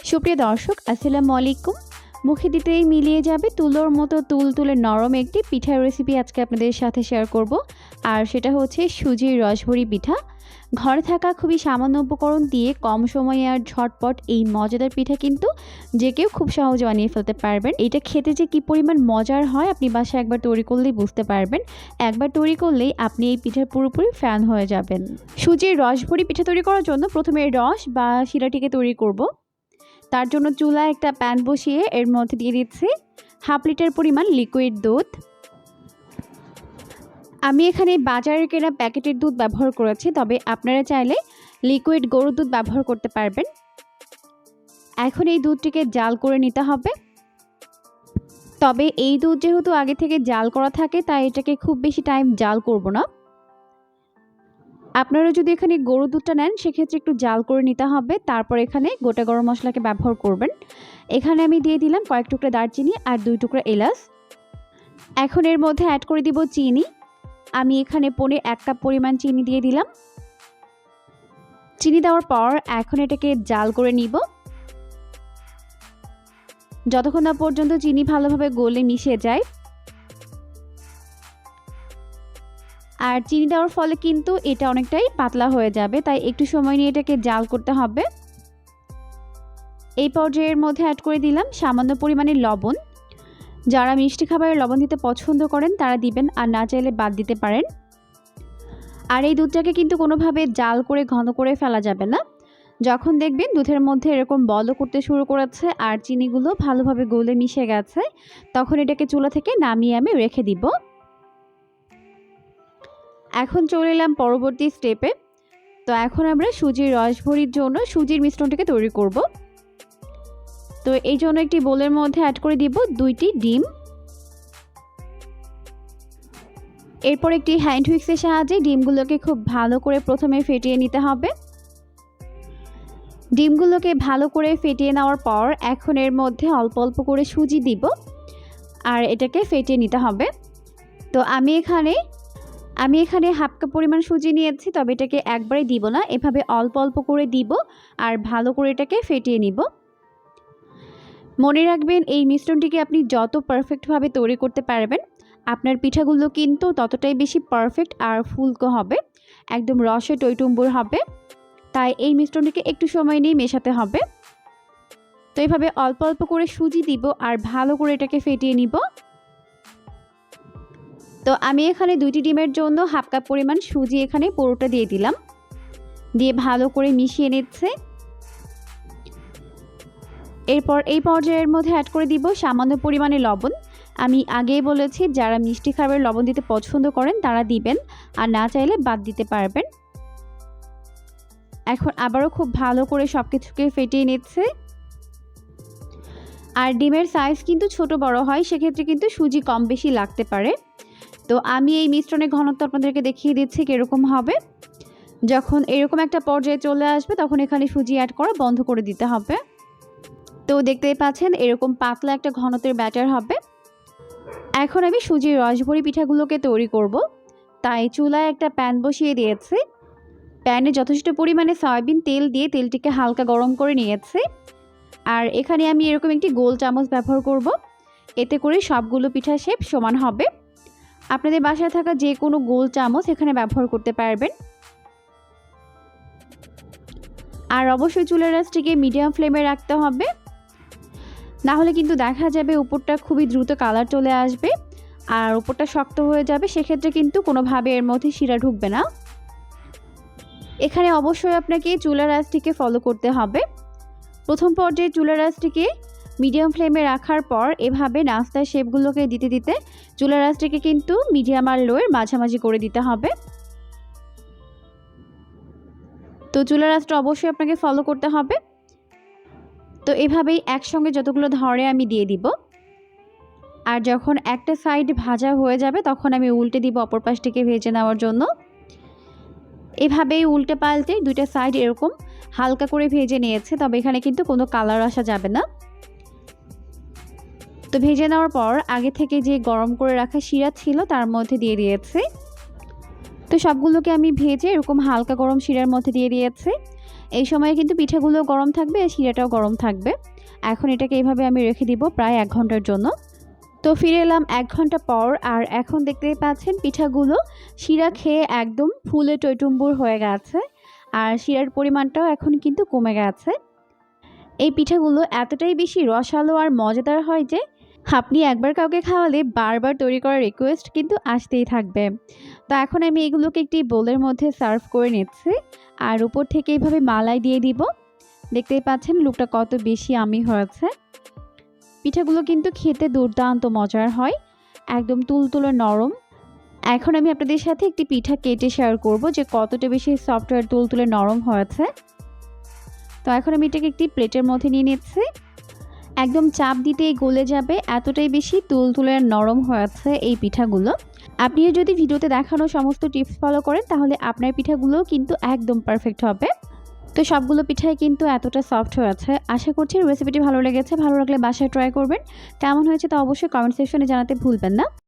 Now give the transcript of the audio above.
সুপ্রিয় দর্শক, আসসালামু আলাইকুম। মুখে দিতেই মিলিয়ে যাবে তুলোর মতো তুল তুলে নরম একটি পিঠার রেসিপি আজকে আপনাদের সাথে শেয়ার করব। আর সেটা হচ্ছে সুজির রসভরি পিঠা। ঘরে থাকা খুবই সামান্য উপকরণ দিয়ে কম সময়ে আর ঝটপট এই মজাদার পিঠা কিন্তু যে কেউ খুব সহজে বানিয়ে ফেলতে পারবেন। এটা খেতে যে কী পরিমাণ মজার হয় আপনি বাসায় একবার তৈরি করলেই বুঝতে পারবেন। একবার তৈরি করলেই আপনি এই পিঠার পুরোপুরি ফ্যান হয়ে যাবেন। সুজির রসভরি পিঠা তৈরি করার জন্য প্রথমে রস বা শিরাটিকে তৈরি করব। তার জন্য চুলায় একটা প্যান বসিয়ে এর মধ্যে দিয়ে দিচ্ছি হাফ লিটার পরিমাণ লিকুইড দুধ। আমি এখানে বাজারের কেনা প্যাকেটের দুধ ব্যবহার করেছি, তবে আপনারা চাইলে লিকুইড গরুর দুধ ব্যবহার করতে পারবেন। এখন এই দুধটিকে জাল করে নিতে হবে। তবে এই দুধ যেহেতু আগে থেকে জাল করা থাকে, তাই এটাকে খুব বেশি টাইম জাল করব না। আপনারা যদি এখানে গরুর দুধটা নেন, সেক্ষেত্রে একটু জাল করে নিতে হবে। তারপর এখানে গোটা গরম মশলাকে ব্যবহার করবেন। এখানে আমি দিয়ে দিলাম কয়েক টুকরা দারচিনি আর দুই টুকরা এলাচ। এখন এর মধ্যে অ্যাড করে দিব চিনি। আমি এখানে পনে এক কাপ পরিমাণ চিনি দিয়ে দিলাম। চিনি দেওয়ার পর এখন এটাকে জাল করে নিব। যতক্ষণ না পর্যন্ত চিনি ভালোভাবে গলে মিশে যায় আর চিনি দেওয়ার ফলে কিন্তু এটা অনেকটাই পাতলা হয়ে যাবে, তাই একটু সময় নিয়ে এটাকে জাল করতে হবে। এই পর্যায়ের মধ্যে অ্যাড করে দিলাম সামান্য পরিমাণে লবণ। যারা মিষ্টি খাবারে লবণ দিতে পছন্দ করেন, তারা দিবেন, আর না চাইলে বাদ দিতে পারেন। আর এই দুধটাকে কিন্তু কোনোভাবে জাল করে, ঘন করে ফেলা যাবে না। যখন দেখবেন দুধের মধ্যে এরকম বল করতে শুরু করেছে আর চিনিগুলো ভালোভাবে গলে মিশে গেছে, তখন এটাকে চুলা থেকে নামিয়ে আমি রেখে দিব। এখন চলে এলাম পরবর্তী স্টেপে তো এখন আমরা সুজির রস ভরির জন্য সুজির মিশ্রণটাকে তৈরি করব। তো এই জন্য একটি বোলের মধ্যে অ্যাড করে দিব দুইটি ডিম। এরপর একটি হ্যান্ড হুইক্সের সাহায্যে ডিমগুলোকে খুব ভালো করে প্রথমে ফেটিয়ে নিতে হবে। ডিমগুলোকে ভালো করে ফেটিয়ে নেওয়ার পর এখন এর মধ্যে অল্প অল্প করে সুজি দিব। আর এটাকে ফেটিয়ে নিতে হবে। তো আমি এখানে আমি এখানে হাফ কাপ পরিমাণ সুজি নিয়েছি, তবে এটাকে একবারে দিব না। এভাবে অল্প অল্প করে দিব আর ভালো করে এটাকে ফেটিয়ে নিব। মনে রাখবেন, এই মিশ্রণটিকে আপনি যত পারফেক্টভাবে তৈরি করতে পারবেন, আপনার পিঠাগুলো কিন্তু ততটাই বেশি পারফেক্ট আর ফুলকো হবে, একদম রসে টইটুম্বুর হবে। তাই এই মিশ্রণটিকে একটু সময় নিয়ে মেশাতে হবে। তো এইভাবে অল্প অল্প করে সুজি দিব আর ভালো করে এটাকে ফেটিয়ে নিব। তো আমি এখানে দুইটি ডিমের জন্য হাফ কাপ পরিমাণ সুজি এখানে পুরোটা দিয়ে দিলাম। দিয়ে ভালো করে মিশিয়ে নিচ্ছে। এরপর এই পর্যায়ের মধ্যে অ্যাড করে দিব সামান্য পরিমাণে লবণ। আমি আগেই বলেছি, যারা মিষ্টি খাবার লবণ দিতে পছন্দ করেন তারা দিবেন, আর না চাইলে বাদ দিতে পারবেন। এখন আবারও খুব ভালো করে সব কিছুকে ফেটিয়ে নিচ্ছে। আর ডিমের সাইজ কিন্তু ছোট বড় হয়, সেক্ষেত্রে কিন্তু সুজি কম বেশি লাগতে পারে। তো আমি এই মিশ্রণের ঘনত্ব আপনাদেরকে দেখিয়ে দিচ্ছি কীরকম হবে। যখন এরকম একটা পর্যায়ে চলে আসবে, তখন এখানে সুজি অ্যাড করা বন্ধ করে দিতে হবে। তো দেখতে পাচ্ছেন, এরকম পাতলা একটা ঘনত্বের ব্যাটার হবে। এখন আমি সুজির রসভরি পিঠাগুলোকে তৈরি করব। তাই চুলায় একটা প্যান বসিয়ে দিয়েছি। প্যানে যথেষ্ট পরিমাণে সয়াবিন তেল দিয়ে তেলটিকে হালকা গরম করে নিয়েছি। আর এখানে আমি এরকম একটি গোল চামচ ব্যবহার করব। এতে করে সবগুলো পিঠা শেপ সমান হবে। আপনাদের বাসায় থাকা যে কোনো গোল চামচ এখানে ব্যবহার করতে পারবেন। আর অবশ্যই চুলের রাসটিকে মিডিয়াম ফ্লেমে রাখতে হবে। না হলে কিন্তু দেখা যাবে উপরটা খুবই দ্রুত কালার চলে আসবে আর উপরটা শক্ত হয়ে যাবে, সেক্ষেত্রে কিন্তু কোনোভাবে এর মধ্যে শিরা ঢুকবে না। এখানে অবশ্যই আপনাকে চুলার আঁচটিকে ফলো করতে হবে। প্রথম পর্যায়ে চুলার আঁচটিকে মিডিয়াম ফ্লেমে রাখার পর এভাবে নাস্তার শেপগুলোকে দিতে দিতে চুলার আঁচটিকে কিন্তু মিডিয়াম আর লোয়ের মাঝামাঝি করে দিতে হবে। তো চুলার আঁচটা অবশ্যই আপনাকে ফলো করতে হবে। তো এভাবেই একসঙ্গে যতগুলো ধরে আমি দিয়ে দিব। আর যখন একটা সাইড ভাজা হয়ে যাবে, তখন আমি উল্টে দিব অপর পাশটিকে ভেজে নেওয়ার জন্য। এভাবেই উল্টে পাল্টে দুইটা সাইড এরকম হালকা করে ভেজে নিয়েছে, তবে এখানে কিন্তু কোনো কালার আসা যাবে না। তো ভেজে নেওয়ার পর আগে থেকে যে গরম করে রাখা শিরা ছিল তার মধ্যে দিয়ে দিয়েছে। তো সবগুলোকে আমি ভেজে এরকম হালকা গরম শিরার মধ্যে দিয়ে দিয়েছি। এই সময়ে কিন্তু পিঠাগুলো গরম থাকবে, শিরাটাও গরম থাকবে। এখন এটাকে এইভাবে আমি রেখে দিব প্রায় এক ঘণ্টার জন্য। তো ফিরে এলাম এক ঘণ্টা পর আর এখন দেখতেই পাচ্ছেন পিঠাগুলো শিরা খেয়ে একদম ফুলে টৈটুম্বুর হয়ে গেছে আর শিরার পরিমাণটাও এখন কিন্তু কমে গেছে। এই পিঠাগুলো এতটাই বেশি রসালো আর মজাদার হয় যে আপনি একবার কাউকে খাওয়ালে বারবার তৈরি করার রিকোয়েস্ট কিন্তু আসতেই থাকবে। তো এখন আমি এগুলোকে একটি বোলের মধ্যে সার্ভ করে নিচ্ছি। আর উপর থেকে এইভাবে মালাই দিয়ে দিব। দেখতেই পাচ্ছেন লুকটা কত বেশি আমি হয়েছে। পিঠাগুলো কিন্তু খেতে দুর্দান্ত মজার হয়। একদম তুলতুলে নরম। এখন আমি আপনাদের সাথে একটি পিঠা কেটে শেয়ার করব যে কতটা বেশি সফটওয়্যার তুলতুলে নরম হয়েছে। তো এখন আমি এটাকে একটি প্লেটের মধ্যে নিয়ে নিচ্ছি। একদম চাপ দিতেই গলে যাবে, এতটাই বেশি তুলতুলে নরম হয়েছে এই পিঠাগুলো। আপনি যদি ভিডিওতে দেখানো সমস্ত টিপস ফলো করেন, তাহলে আপনার পিঠাগুলো কিন্তু একদম পারফেক্ট হবে। তো সবগুলো পিঠাই কিন্তু এতটা সফট হয়েছে আশা করছি রেসিপিটি ভালো লেগেছে, ভালো লাগলে বাসায় ট্রাই করবেন। কেমন হয়েছে তা অবশ্যই কমেন্ট সেকশনে জানাতে ভুলবেন না।